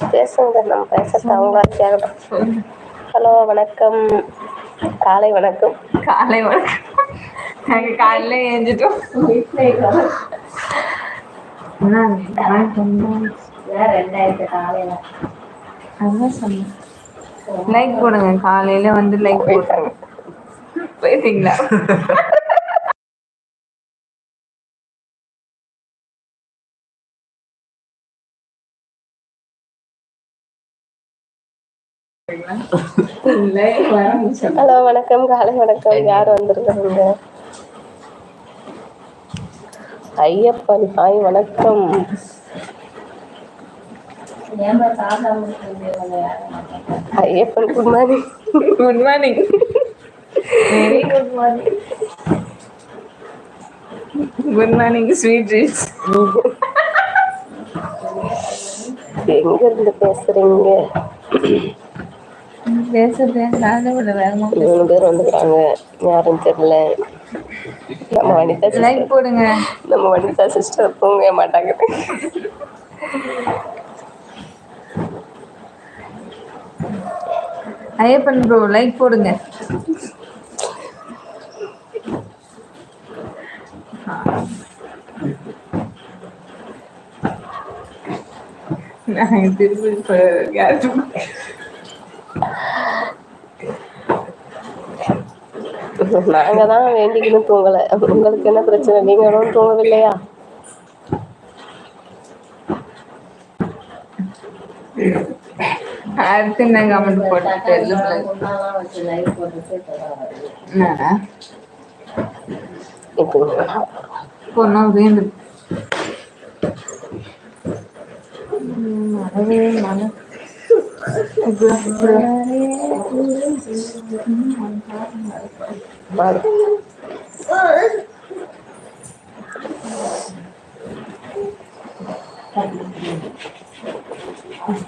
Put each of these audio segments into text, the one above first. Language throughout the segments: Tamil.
பேசுங்க நம்ம பேசட்டு அவங்க கேக்கட்டு ஹலோ வணக்கம். காலை வணக்கம். காலை வணக்கம். நாங்க காலைல ஏஞ்சிட்டோ ரெண்டாயிரத்து காலையில சொன்னே லைக் போடுங்க. காலையில வந்து லைக் போட்டாங்க போயிட்டீங்களா? ஹலோ வணக்கம். காலை வணக்கம். யார் வந்திருக்காங்க ஐயப்பன் ஹாய் வணக்கம். Ayyappan good morning good morning very good morning good morning sweet treats எங்க இருந்து பேசுறீங்க? மூணு பேர் வந்துக்கிறாங்க. யாருன்னு தெரியல. நம்ம வனிதா லைக் போடுங்க. நம்ம வனிதா சிஸ்டர் தூங்கவே மாட்டாங்க. ஐயப்பன் ப்ரோ லைக் போடுங்க. இப்ப யாரும் நாங்க தான் வேண்டிக்கணும் தூங்கல. உங்களுக்கு என்ன பிரச்சனை? நீங்களும் தூங்கவில்லையா? அடுத்து என்ன கமெண்ட் போட்டு தெரியல. என்னடா? இப்போ பொண்ணும் வேந்து மழவே மழை பாரு. சரி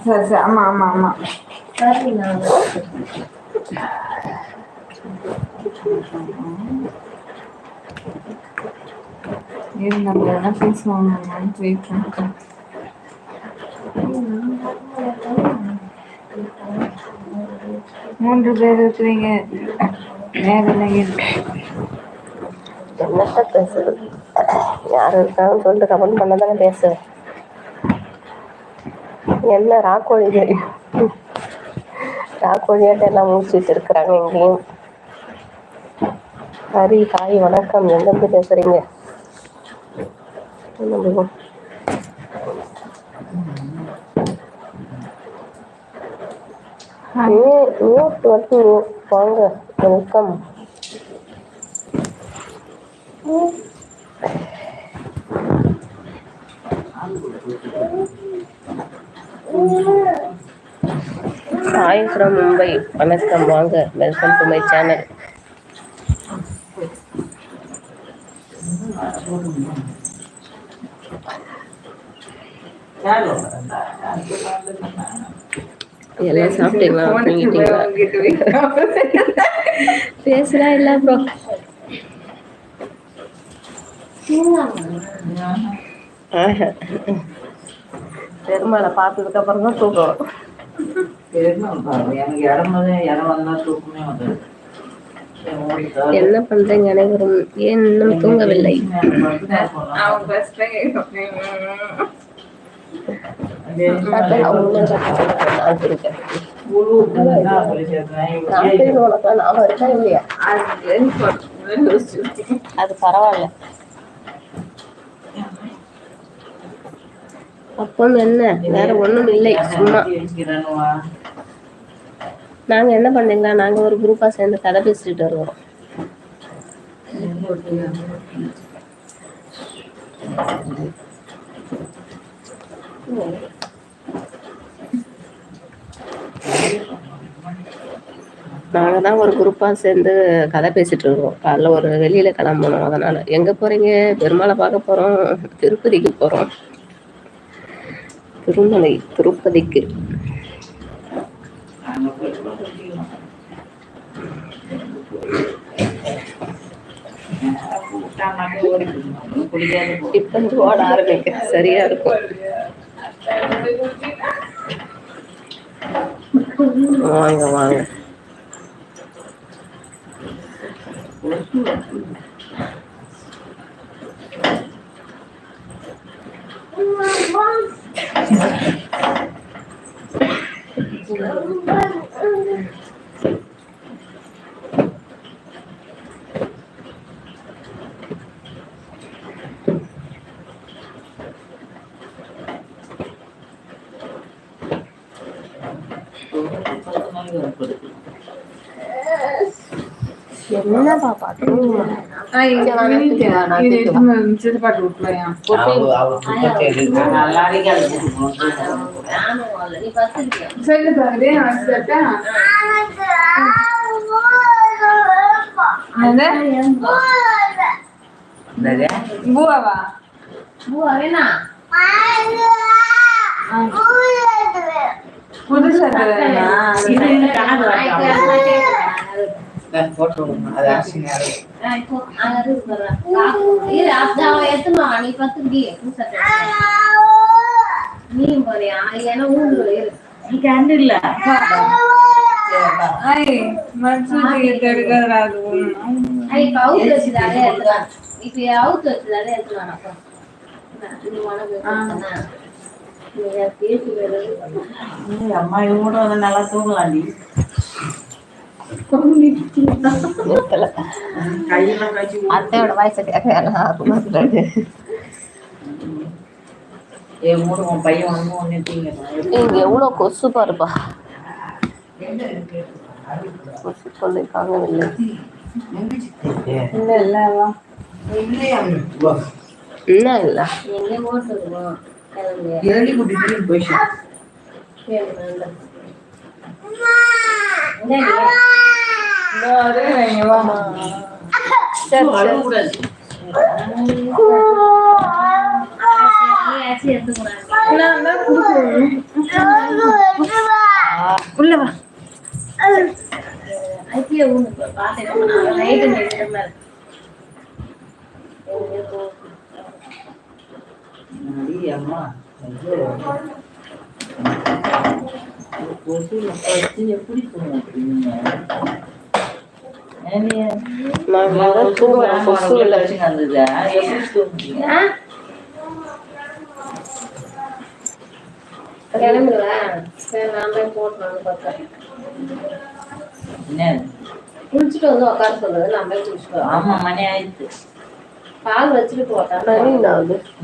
சரி ஆமா ஆமா ஆமா. நம்ம எதனா பேசுவாங்க வெயிட் பண்ணிட்டேன் மூன்று பேர் இருக்கிறீங்க நேரில் என்னத்த பேசுறது? யார் இருக்காங்கன்னு சொல்லிட்டு கமெண்ட் பண்ண தானே பேசுவேன். என்ன ராக்கோழி தெரியும் ராக்கோழியாட்ட எல்லாம் மூச்சிட்டு இருக்கிறாங்க எங்கேயும். ஹரி காய் வணக்கம். எங்கேருந்து பேசுறீங்க? என்ன மியூட் வந்து மியூ- வாங்க வெல்கம் ஹாய் ஃப்ரம் மும்பை வணக்கம் வாங்க. வெல்கம் டு மை சேனல் எல்லாம் சாப்பிட்டீங்களா? தூங்கிட்டீங்களா? பேசுறா இல்ல ப்ரோ. பெருமாளை பார்த்ததுக்கு அப்புறம் தான் தூக்கம் என்ன பண்றீங்க அனைவரும்? ஏன் இன்னும் தூங்கவில்லை? நான் அது பரவாயில்ல. அப்போ என்ன? வேற ஒண்ணும் இல்லை சும்மா. நாங்க என்ன பண்ணீங்களா? நாங்க ஒரு குரூப்பா சேர்ந்து கதை பேசிட்டு வருவோம். நாங்கள் தான் ஒரு குரூப்பாக சேர்ந்து கதை பேசிட்டு இருக்கோம் காலைல ஒரு வெளியில கிளம்பணும். அதனால எங்கே போறீங்க? பெருமாளை பார்க்க போறோம். திருப்பதிக்கு போறோம். திருமலை திருப்பதிக்கு. இப்போ ஓட ஆரம்பிக்க சரியா இருக்கும். வாங்க வாங்க. これ。சொல்லிட்டேன் பூவாவா? புது சட்டை இது அம்மா இவங்க வந்து நல்லா தூங்கலாண்டி அத்தையோட வயசு கேட்க என் மூணு உன் பையன் வந்து ஒன்னு தீங்கிறான் இங்க எவ்வளவு கொசு பாருப்பா. கொசு தொல்லை தாங்கவில்லை இல்ல இல்ல இல்ல குட்டி திரும்பி போயிடுச்சு கேளு வா. ஐபிஎல் ஊன்னு பார்த்தேன் நைட்டு அம்மா எப்படி ஏன்டி? சரி நான் போய் பார்த்தேன் குளிச்சுட்டு வந்து உட்கார சொல்லுது நான் போய் குளிச்சுட்டு ஆமா மணி ஆயிடுச்சு பால் வச்சுட்டு போட்டேன்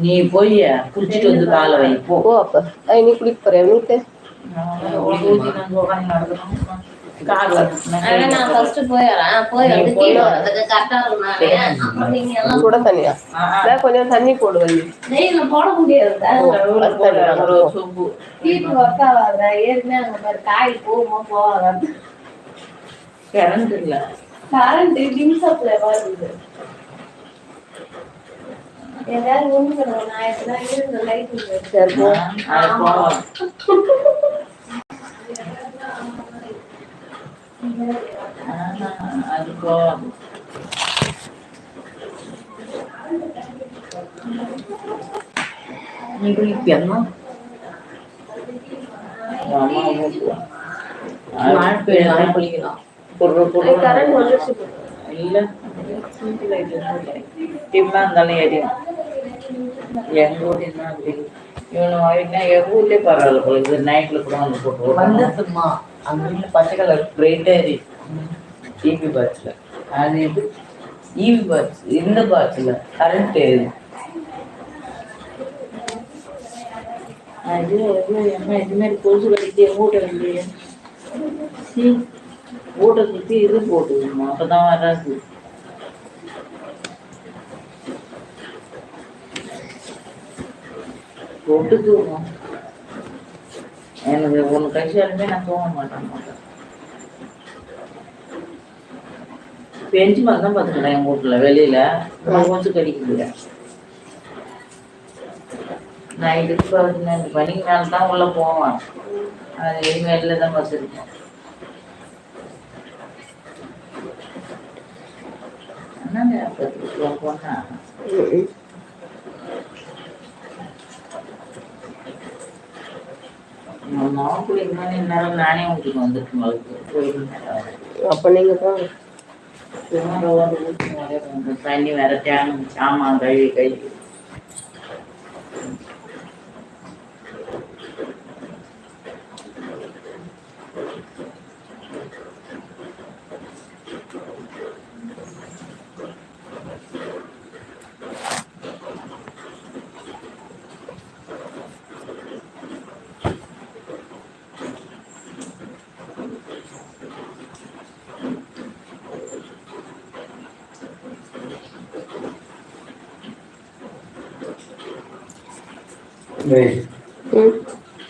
நீ போய் குளிச்சுட்டு வந்து காலை வை போ அப்ப நீ குளிக்க போறியா வீட்டு உட்காந்து நடக்கணும் ஆனா நான் ஃபர்ஸ்ட் போயிடுறேன். போய் வந்து கீழே வரதுக்கு கரெக்டா இருக்கும் நானே அப்புறம் நீங்க எல்லாம் தண்ணியா அதான் கொஞ்சம் தண்ணி போடு வை நெய்ல போட முடியாது. ஒரு சொம்பு. வீட்டு ஒர்க் ஆகாத ஏற்கனவே அங்க பாரு காய் போகுமா போகாத? கரண்ட் இல்ல கரண்ட் டிம் சப்ளை வருது ஏதாவது ஒண்ணு நான் எப்பதான் இருந்த லைட் போ அது போவோம் நீ குளிக்கணுமா மழை பெய்யலாம் குளிக்கலாம் டிம்மா இருந்தாலும் எரியும் ஊர்ல என்ன அப்படி இவனு என்ன எங்க ஊர்லயே பரவாயில்ல போல இது நைட்ல கூட வந்து போட்டு வந்துட்டுமா அந்த வீட்டுல பச்சை கலர் பிரைட்டா இருக்கு. டிவி பாக்ஸ்ல அது இது ஈவி பாக்ஸ் இந்த பாக்ஸில் கரண்ட் எரியும் அது என்ன இது மாதிரி கொசு கடிச்சு எங்க வீட்டை வந்து வீட்டை சுத்தி இது போட்டுக்கணும்? அப்பதான் வராது. போட்டு எனக்கு ஒன்று கழிச்சாலுமே நான் தூங்க மாட்டேன் மாட்டேன். பெஞ்சு மாதிரி தான் பார்த்துக்கிறேன் எங்கள் வீட்டில் வெளியில். கொஞ்சம் கடிக்குது நான் இதுக்கு பார்த்தீங்கன்னா இந்த பனிக்கு மேலே தான் உள்ளே போவேன். அது வெளியில் தான் பார்த்துருக்கேன். என்னங்க பத்து போனா மாப்பிள்ளை இன்னும் நேரம் நானே வீட்டுக்கு வந்துட்டு போயிருந்தேன் அப்போ நீங்கள் வீட்டுக்கு நிறைய வந்து தண்ணி வேற தேங்க சாமான் கழுவி கழுவி.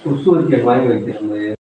வச்சு வாங்கி வைக்கிறாங்க